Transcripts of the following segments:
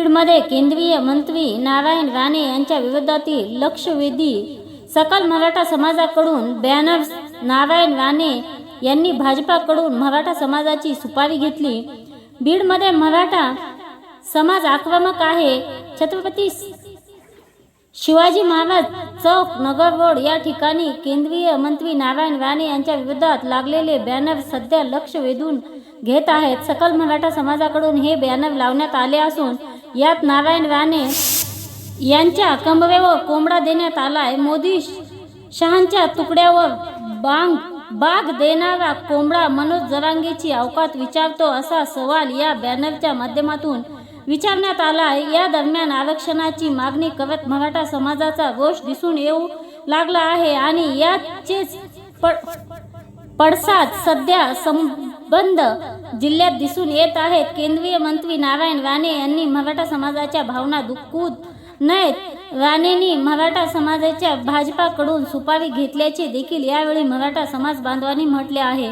बीडमध्ये केंद्रीय मंत्री नारायण राणे यांच्या विरोधातील लक्षवेधी सकल मराठा समाजाकडून बॅनर्स नारायण राणे यांनी भाजपाकडून मराठा समाजाची सुपारी घेतली. बीडमध्ये मराठा समाज आक्रमक आहे. छत्रपती शिवाजी महाराज चौक नगर रोड या ठिकाणी केंद्रीय मंत्री नारायण राणे यांच्या विरोधात लागलेले बॅनर सध्या लक्ष वेधून घेत आहेत. सकल मराठा समाजाकडून हे बॅनर लावण्यात आले असून यात नारायण राणे यांच्या कंबरेवर कोंबडा देण्यात आलाय. मोदी शहांच्या तुकड्यावर बांग बाग देणारा कोंबडा मनोज जरांगेची अवकात विचारतो असा सवाल या बॅनरच्या माध्यमातून विचारण्यात आला आहे या दरम्यान आरक्षणाची मागणी करत मराठा समाजाचा रोष दिसून येऊ लागला आहे आणि याचेच पडसाद सध्या संबंध जिल्ह्यात दिसून येत आहेत केंद्रीय मंत्री नारायण राणे यांनी मराठा समाजाच्या भावना दुखवून नयेत. राणेंनी मराठा समाजाच्या भाजपाकडून सुपारी घेतल्याचे देखील यावेळी मराठा समाज बांधवांनी म्हटले आहे.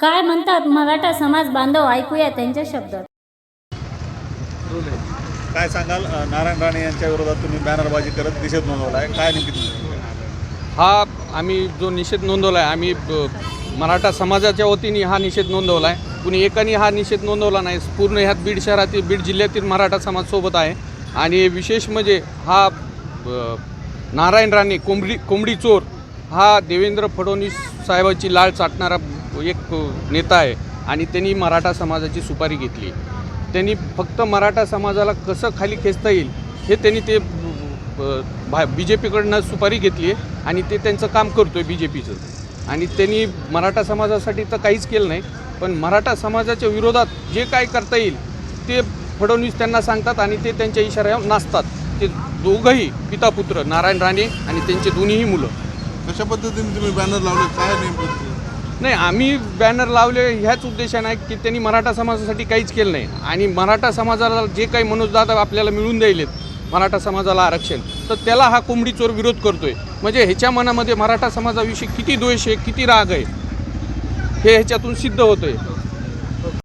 काय म्हणतात मराठा समाज बांधव? ऐकूया त्यांच्या शब्दात. काय सांगाल? नारायण राणे यांच्या विरोधात तुम्ही बॅनरबाजी करत निषेध नोंदवला आहे काय हा आम्ही जो निषेध नोंदवला आहे आम्ही मराठा समाजाच्या वतीने हा निषेध नोंदवला आहे. कुणी एकाने हा निषेध नोंदवला नाही पूर्ण ह्यात बीड शहरातील बीड जिल्ह्यातील मराठा समाज सोबत आहे. आणि विशेष म्हणजे हा नारायण राणे कोंबडी कोंबडी चोर हा देवेंद्र फडणवीस साहेबाची लाळ चाटणारा एक नेता आहे आणि त्यांनी मराठा समाजाची सुपारी घेतली. त्यांनी फक्त मराठा समाजाला कसं खाली खेचता येईल हे त्यांनी ते भा बी जे पीकडनं सुपारी घेतली आहे आणि ते त्यांचं काम करतो आहे बी जे पीचं आणि त्यांनी मराठा समाजासाठी तर काहीच केलं नाही पण मराठा समाजाच्या विरोधात जे काय करता येईल ते फडणवीस त्यांना सांगतात आणि ते त्यांच्या इशाऱ्यावर नाचतात. ते दोघंही पिता पुत्र नारायण राणे आणि त्यांचे दोन्हीही मुलं. कशा पद्धतीने तुम्ही बॅनर लावले? काय नेमकं नाही आम्ही बॅनर लावले ह्याच उद्देशाने आहे की त्यांनी मराठा समाजासाठी काहीच केलं नाही. आणि मराठा समाजाला जे काही मनोजदादा आपल्याला मिळून द्यायलेत मराठा समाजाला आरक्षण तर त्याला हा कोंबडी चोर विरोध करतोय. म्हणजे ह्याच्या मनामध्ये मराठा समाजाविषयी किती द्वेष आहे किती राग आहे हे ह्याच्यातून सिद्ध होतंय.